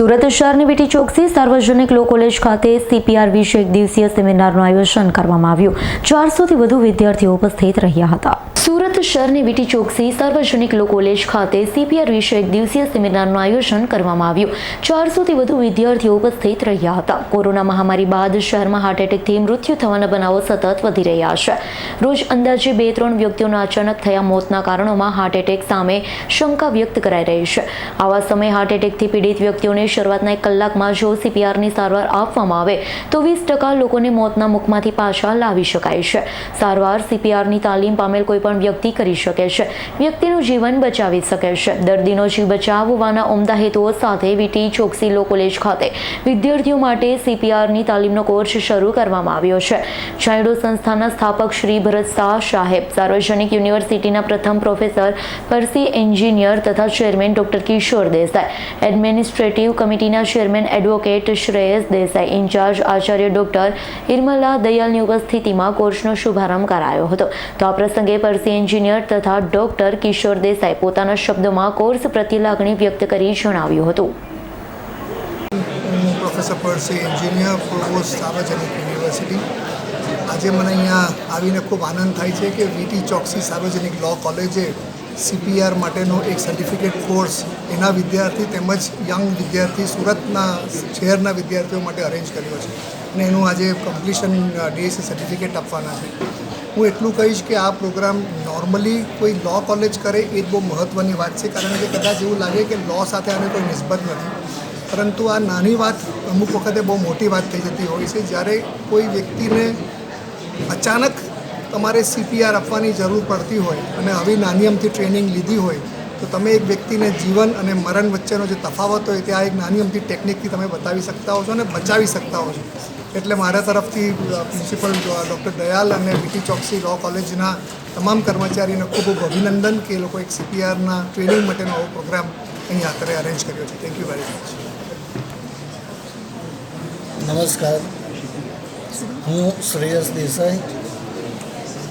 સુરત શહેરની વીટી ચોકસી સાર્વજનિક લો કોલેજ ખાતે સીપીઆર વિશે એક દિવસીય સેમિનારનું આયોજન કરવામાં આવ્યું. ચારસોથી વધુ વિદ્યાર્થીઓ ઉપસ્થિત રહ્યા હતા. સુરત શહેરની વીટી ચોકસી સાર્વજનિક લો કોલેજ ખાતે સીપીઆર વિશે એક દિવસીય સેમિનારનું આયોજન કરવામાં આવ્યું. ચારસોથી વધુ વિદ્યાર્થીઓ ઉપસ્થિત રહ્યા હતા. કોરોના મહામારી બાદ શહેરમાં હાર્ટ એટેકથી મૃત્યુ થવાના બનાવો સતત વધી રહ્યા છે. રોજ અંદાજે બે ત્રણ વ્યક્તિઓના અચાનક થયા મોતના કારણોમાં હાર્ટ એટેક સામે શંકા વ્યક્ત કરાઈ રહી છે. આવા સમયે હાર્ટ એટેકથી પીડિત વ્યક્તિઓને શરૂઆતના એક કલાકમાં જો સીપીઆરની સારવાર આપવામાં આવે તો વીસ ટકા લોકોને મોતના મુખમાંથી પાછા લાવી શકાય છે. સારવાર સીપીઆરની તાલીમ પામેલ કોઈપણ વ્યક્તિ કરી શકે છે. વ્યક્તિનું જીવન બચાવી શકે છે. દર્દીનો જીવ બચાવવાના ઉમદા હેતુઓ સાથે વીટી ચોકસી લો કોલેજ ખાતે વિદ્યાર્થીઓ માટે સીપીઆરની તાલીમનો કોર્સ શરૂ કરવામાં આવ્યો છે. ચાઇડો સંસ્થાના સ્થાપક શ્રી ભરત શાહ સાહેબ, સાર્વજનિક યુનિવર્સિટીના પ્રથમ પ્રોફેસર, પરસી એન્જિનિયર તથા chairman doctor Kishor Desai, administrative કમિટીના chairman advocate Shreyas Desai in charge Acharya doctor Irmala દયાલની ઉપસ્થિતિમાં કોર્સનો શુભારંભ કરાયો હતો. તો આ પ્રસંગે પરસી એન્જિનિયર તથા ડોક્ટર કિશોર દેસાઈ પોતાના શબ્દોમાં કોર્સ પ્રત્યે લાગણી વ્યક્ત કરી જણાવ્યું હતું. Professor Percy Engineer provost Sarvajanik university. આજે મને અહીંયા આવીને ખૂબ આનંદ થાય છે કે વીટી ચોકસી સાર્વજનિક લો કોલેજે સીપીઆર માટેનો એક સર્ટિફિકેટ કોર્સ એના વિદ્યાર્થી તેમજ યંગ વિદ્યાર્થી સુરતના શહેરના વિદ્યાર્થીઓ માટે અરેન્જ કર્યો છે. અને એનું આજે કમ્પ્લીશન ડીએસસી સર્ટિફિકેટ આપવાના છે. હું એટલું કહીશ કે આ પ્રોગ્રામ નોર્મલી કોઈ લો કોલેજ કરે એ જ બહુ મહત્ત્વની વાત છે. કારણ કે કદાચ એવું લાગે કે લો સાથે આને કોઈ નિસ્બત નથી. પરંતુ આ નાની વાત અમુક વખતે બહુ મોટી વાત થઈ જતી હોય છે. જ્યારે કોઈ વ્યક્તિને અચાનક તમારે સીપીઆર આપવાની જરૂર પડતી હોય અને આવી નાની અમથી ટ્રેનિંગ લીધી હોય, તો તમે એક વ્યક્તિને જીવન અને મરણ વચ્ચેનો જે તફાવત હોય ત્યાં એક નાની અમથી ટેકનિકથી તમે બતાવી શકતા હો છો અને બચાવી શકતા હો છો. એટલે મારા તરફથી પ્રિન્સિપલ ડૉક્ટર દયાલ અને વીટી ચોકસી લો કોલેજના તમામ કર્મચારીને ખૂબ ખૂબ અભિનંદન કે એ લોકો એક સીપીઆરના ટ્રેનિંગ માટેનો આવો પ્રોગ્રામ અહીં અત્યારે અરેન્જ કર્યો છે. થેન્ક યુ વેરી મચ નમસ્કાર. હું શ્રેયસ દેસાઈ.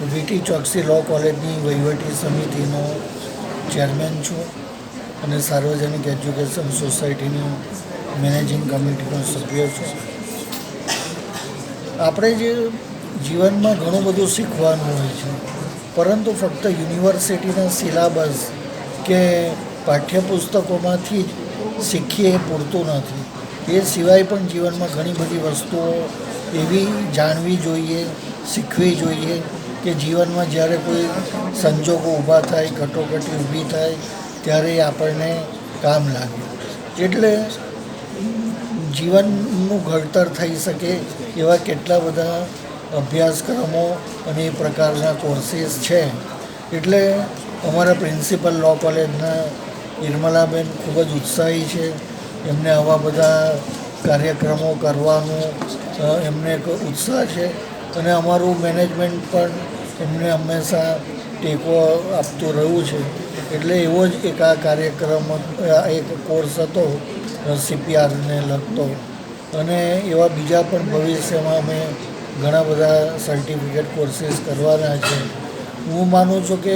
વીટી ચોકસી લો કોલેજની વહીવટી સમિતિનો ચેરમેન છું અને સાર્વજનિક એજ્યુકેશન સોસાયટીની મેનેજિંગ કમિટીનો સભ્ય છું. આપણે જે જીવનમાં ઘણું બધું શીખવાનું હોય છે, પરંતુ ફક્ત યુનિવર્સિટીના સિલેબસ કે પાઠ્યપુસ્તકોમાંથી જ શીખીએ એ પૂરતું નથી. એ સિવાય પણ જીવનમાં ઘણી બધી વસ્તુઓ એવી જાણવી જોઈએ, શીખવી જોઈએ કે જીવનમાં જ્યારે કોઈ સંજોગો ઊભા થાય, કટોકટી ઊભી થાય, ત્યારે આપણને કામ લાગે. એટલે જીવનનું ઘડતર થઈ શકે એવા કેટલા બધા અભ્યાસક્રમો અને એ પ્રકારના કોર્સીસ છે. એટલે અમારા પ્રિન્સિપલ લો કોલેજના નિર્મલાબેન ખૂબ જ ઉત્સાહી છે. એમને આવા બધા કાર્યક્રમો કરવાનું એમને એક ઉત્સાહ છે. અને અમારું મેનેજમેન્ટ પણ એમને હંમેશા ટેકો આપતું રહ્યું છે. એટલે એવો જ એક આ કાર્યક્રમ એક કોર્સ હતો સીપીઆરને લગતો. અને એવા બીજા પણ ભવિષ્યમાં અમે ઘણા બધા સર્ટિફિકેટ કોર્સીસ કરવાના છે. હું માનું છું કે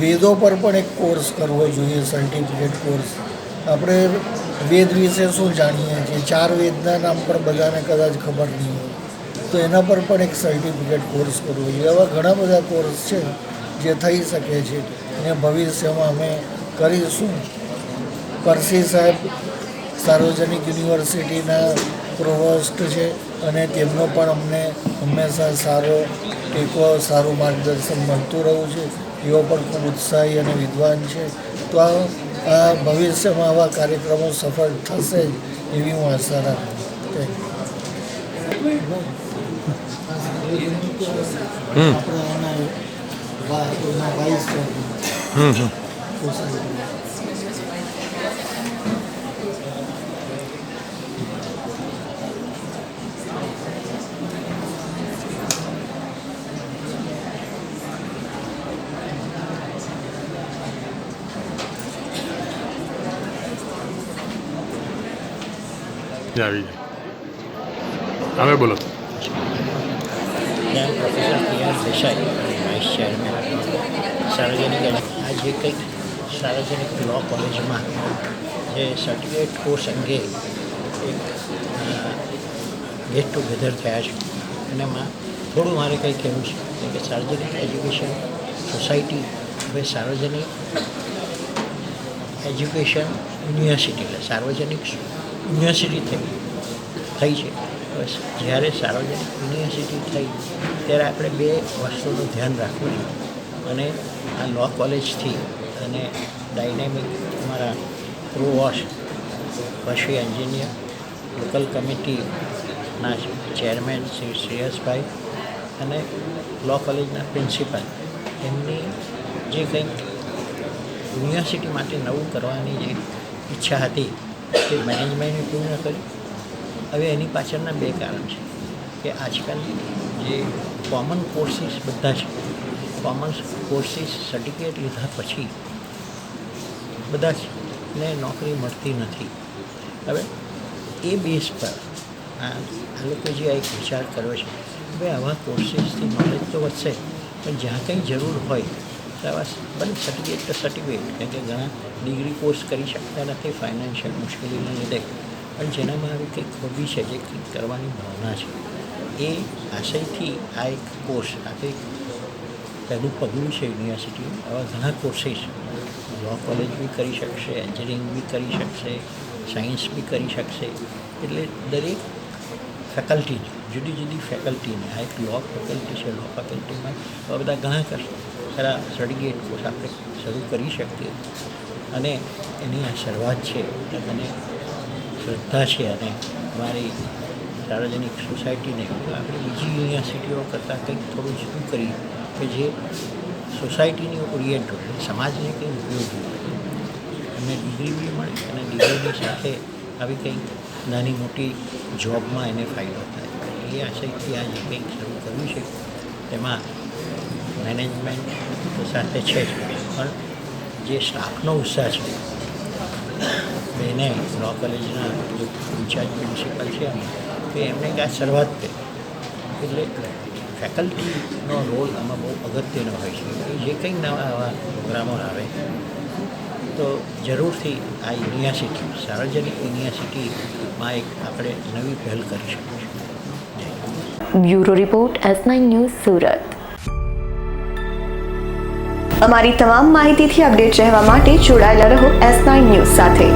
વેદો પર પણ એક કોર્સ કરવો જોઈએ સર્ટિફિકેટ કોર્સ આપણે વેદ વિશે શું જાણીએ છીએ? ચાર વેદના નામ પણ બધાને કદાચ ખબર નહીં હોય. તો એના પર પણ એક સર્ટિફિકેટ કોર્સ કરવો. જોઈએ એવા ઘણા બધા કોર્સ છે જે થઈ શકે છે અને ભવિષ્યમાં અમે કરીશું. પરસી સાહેબ સાર્વજનિક યુનિવર્સિટીના પ્રોવોસ્ટ છે અને તેમનો પણ અમને હંમેશા સારો, ટેકો, સારું માર્ગદર્શન મળતું રહ્યું છે. એઓ પણ ખૂબ ઉત્સાહી અને વિદ્વાન છે. તો આ આ ભવિષ્યમાં આવા કાર્યક્રમો સફળ થશે જ એવી હું આશા રાખું થેન્ક યુ આવી જાય હવે બોલો ત્યાં professor P R Desai vice chairman સાર્વજનિક આ જે કંઈક સાર્વજનિક લો કોલેજમાં જે સર્ટિફિકેટ કોર્સ અંગે એક ગેટ ટુગેધર થયા છે. અને એમાં થોડું મારે કંઈ કહેવું છે. કે સાર્વજનિક એજ્યુકેશન સોસાયટી હવે સાર્વજનિક એજ્યુકેશન યુનિવર્સિટી એટલે સાર્વજનિક યુનિવર્સિટી થઈ થઈ છે. જ્યારે સાર્વજનિક યુનિવર્સિટી થઈ, ત્યારે આપણે બે વસ્તુનું ધ્યાન રાખવું જોઈએ. અને આ લો કોલેજથી અને ડાયનેમિક અમારા પ્રોવોશ, પછી એન્જિનિયર, લોકલ કમિટીના ચેરમેન શ્રી શ્રેયસભાઈ અને લો કોલેજના પ્રિન્સિપલ. એમની જે કંઈક યુનિવર્સિટી માટે નવું કરવાની જે ઈચ્છા હતી, તે મેનેજમેન્ટે પૂર્ણ કરી હવે એની પાછળના બે કારણ છે કે આજકાલ જે કોમન કોર્સીસ બધા છે કોમન કોર્સીસ સર્ટિફિકેટ લીધા પછી બધા જ ને નોકરી મળતી નથી. હવે એ બેઝ પર આ આ લોકો જે આ એક વિચાર કર્યો છે હવે આવા કોર્સીસથી નોલેજ તો વધશે, પણ જ્યાં કંઈ જરૂર હોય તો આવા બને સર્ટિફિકેટ તો સર્ટિફિકેટ કારણ કે ઘણા ડિગ્રી કોર્સ કરી શકતા નથી ફાઇનાન્શિયલ મુશ્કેલીને લીધે. પણ જેનામાં આવી કંઈક હોબી છે, જે કંઈક કરવાની ભાવના છે, એ આશયથી આ એક કોર્સ આ કંઈક પહેલું પગલું છે યુનિવર્સિટીનું આવા ઘણા કોર્સીસ લો કોલેજ બી કરી શકશે એન્જિનિયરિંગ બી કરી શકશે સાયન્સ બી કરી શકશે. એટલે દરેક ફેકલ્ટી જુદી જુદી ફેકલ્ટીને આ એક લો ફેકલ્ટી છે લો ફેકલ્ટીમાં આવા બધા ઘણા ખરા સર્ટિફિકેટ કોર્સ આપણે શરૂ કરી શકીએ. અને એની આ શરૂઆત છે એટલે મને શ્રદ્ધા છે અને અમારી સાર્વજનિક સોસાયટીને આપણે બીજી યુનિવર્સિટીઓ કરતાં કંઈક થોડું જુદું કરી કે જે સોસાયટીની ઓરિએન્ટ હોય સમાજને કંઈ ઉપયોગી હોય. એમને ડિગ્રી બી મળે અને ડિગ્રીની સાથે આવી કંઈક નાની મોટી જોબમાં એને ફાયદો થાય. એ આશયથી આ જે કંઈક શરૂ કર્યું છે. તેમાં મેનેજમેન્ટ સાથે છે જ. પણ જે સ્ટાફનો ઉત્સાહ છે બેને લો કોલેજના જે ઇન્ચાર્જ પ્રિન્સિપલ છે તે એમને કે શરૂઆત કરી. એટલે ફેકલ્ટીનો રોલ આમાં બહુ અગત્યનો હોય છે. જે કંઈ નવા આવા પ્રોગ્રામો આવે તો જરૂરથી આ યુનિવર્સિટી, સાર્વજનિક યુનિવર્સિટીમાં એક આપણે નવી પહેલ કરી શકીએ bureau report S nine news Surat. અમારી તમામ માહિતીથી અપડેટ રહેવા માટે જોડાયેલા રહો એસ નાઇન ન્યૂઝ સાથે.